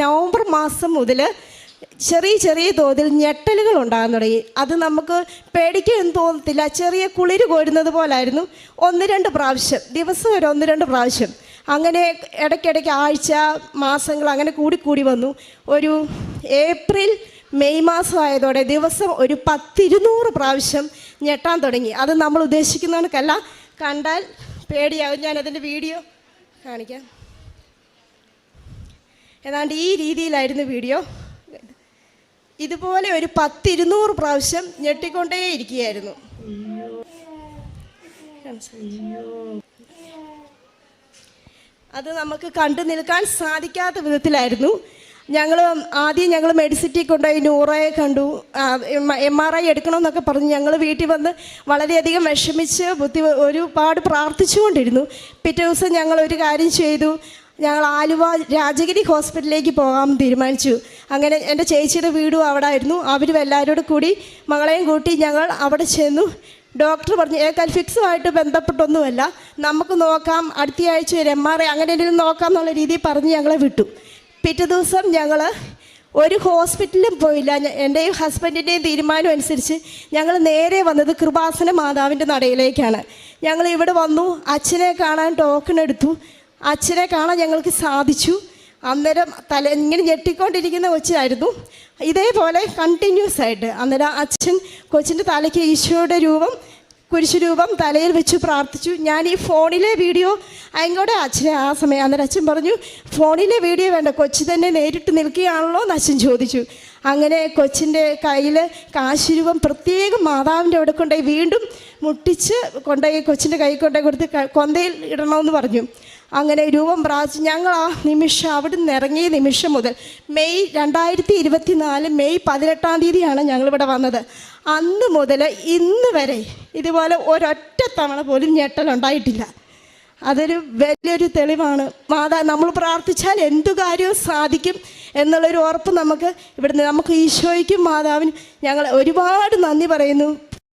November മാസം മുതൽ ചെറിയ ചെറിയ തോതിൽ ഞെട്ടലുകൾ ഉണ്ടാകാൻ തുടങ്ങി. അത് നമുക്ക് പേടിക്കാൻ തോന്നത്തില്ല. ചെറിയ കുളിര് കോരുന്നത് പോലായിരുന്നു ഒന്ന് രണ്ട് പ്രാവശ്യം. ദിവസം ഒരു ഒന്ന് രണ്ട് പ്രാവശ്യം. അങ്ങനെ ഇടയ്ക്കിടയ്ക്ക് ആഴ്ച മാസങ്ങൾ അങ്ങനെ കൂടിക്കൂടി കൂടി വന്നു. ഒരു ഏപ്രിൽ മെയ് മാസമായതോടെ ദിവസം ഒരു പത്തിരുന്നൂറ് പ്രാവശ്യം ഞെട്ടാൻ തുടങ്ങി. അത് നമ്മൾ ഉദ്ദേശിക്കുന്ന കണ്ടാൽ പേടിയാകും. ഞാൻ അതിന്റെ വീഡിയോ കാണിക്കാം. ഏതാണ്ട് ഈ രീതിയിലായിരുന്നു വീഡിയോ. ഇതുപോലെ ഒരു പത്തിരുന്നൂറ് പ്രാവശ്യം ഞെട്ടിക്കൊണ്ടേ ഇരിക്കുകയായിരുന്നു. അത് നമുക്ക് കണ്ടു നിൽക്കാൻ സാധിക്കാത്ത വിധത്തിലായിരുന്നു. ഞങ്ങൾ ആദ്യം ഞങ്ങൾ മെഡിസിറ്റി കൊണ്ടുപോയി നൂറയെ കണ്ടു. എം ആർ ഐ എടുക്കണമെന്നൊക്കെ പറഞ്ഞ് ഞങ്ങൾ വീട്ടിൽ വന്ന് വളരെയധികം വിഷമിച്ച് ബുദ്ധി ഒരുപാട് പ്രാർത്ഥിച്ചുകൊണ്ടിരുന്നു. പിറ്റേ ദിവസം ഞങ്ങൾ ഒരു കാര്യം ചെയ്തു. ഞങ്ങൾ ആലുവ രാജഗിരി ഹോസ്പിറ്റലിലേക്ക് പോകാൻ തീരുമാനിച്ചു. അങ്ങനെ എന്റെ ചേച്ചിയുടെ വീടും അവിടെ ആയിരുന്നു അവരും എല്ലാവരോടും കൂടി മകളെയും കൂട്ടി ഞങ്ങൾ അവിടെ ചെന്നു. ഡോക്ടർ പറഞ്ഞു ഏക്കാൽ ഫിക്സുമായിട്ട് ബന്ധപ്പെട്ടൊന്നുമല്ല. നമുക്ക് നോക്കാം. അടുത്ത ആഴ്ച ഒരു എം ആർ ഐ അങ്ങനെ എന്തെങ്കിലും നോക്കാം എന്നുള്ള രീതിയിൽ പറഞ്ഞ് ഞങ്ങളെ വിട്ടു. പിറ്റേ ദിവസം ഞങ്ങൾ ഒരു ഹോസ്പിറ്റലിലും പോയില്ല. എന്റെയും ഹസ്ബൻഡിന്റെയും തീരുമാനം അനുസരിച്ച് ഞങ്ങൾ നേരെ വന്നത് കൃപാസന മാതാവിന്റെ നടയിലേക്കാണ്. ഞങ്ങൾ ഇവിടെ വന്നു. അച്ഛനെ കാണാൻ ടോക്കൺ എടുത്തു. അച്ഛനെ കാണാൻ ഞങ്ങൾക്ക് സാധിച്ചു. അന്നേരം തല ഇങ്ങനെ ഞെട്ടിക്കൊണ്ടിരിക്കുന്ന കൊച്ചായിരുന്നു ഇതേപോലെ കണ്ടിന്യൂസ് ആയിട്ട് അന്നേരം അച്ഛൻ കൊച്ചിന്റെ തലയ്ക്ക് ഈശോയുടെ രൂപം കുരിശു രൂപം തലയിൽ വെച്ച് പ്രാർത്ഥിച്ചു. ഞാൻ ഈ ഫോണിലെ വീഡിയോ അങ്ങോടെ അച്ഛനെ ആ സമയം അന്നേരം അച്ഛൻ പറഞ്ഞു ഫോണിലെ വീഡിയോ വേണ്ട കൊച്ചു തന്നെ നേരിട്ട് നിൽക്കുകയാണല്ലോ എന്ന് അച്ഛൻ ചോദിച്ചു. അങ്ങനെ കൊച്ചിന്റെ കയ്യിൽ കാശുരൂപം പ്രത്യേകം മാതാവിന്റെ അവിടെ കൊണ്ടുപോയി വീണ്ടും മുട്ടിച്ച് കൊണ്ടുപോയി കൊച്ചിന്റെ കൈ കൊണ്ടുപോയി കൊടുത്ത് കൊന്തയിൽ ഇടണമെന്ന് പറഞ്ഞു. അങ്ങനെ രൂപം പ്രാപിച്ച് ഞങ്ങൾ ആ നിമിഷം അവിടെ നിന്ന് ഇറങ്ങിയ നിമിഷം മുതൽ മെയ് രണ്ടായിരത്തി ഇരുപത്തി നാല് മെയ് പതിനെട്ടാം തീയതിയാണ് ഞങ്ങളിവിടെ വന്നത്. അന്ന് മുതൽ ഇന്ന് വരെ ഇതുപോലെ ഒരൊറ്റ തവണ പോലും ഞെട്ടലുണ്ടായിട്ടില്ല അതൊരു വലിയൊരു തെളിവാണ്. മാതാ നമ്മൾ പ്രാർത്ഥിച്ചാൽ എന്തു കാര്യവും സാധിക്കും എന്നുള്ളൊരു ഉറപ്പ് നമുക്ക് ഇവിടുന്ന് നമുക്ക് ഈശോയ്ക്കും മാതാവിനും ഞങ്ങൾ ഒരുപാട് നന്ദി പറയുന്നു.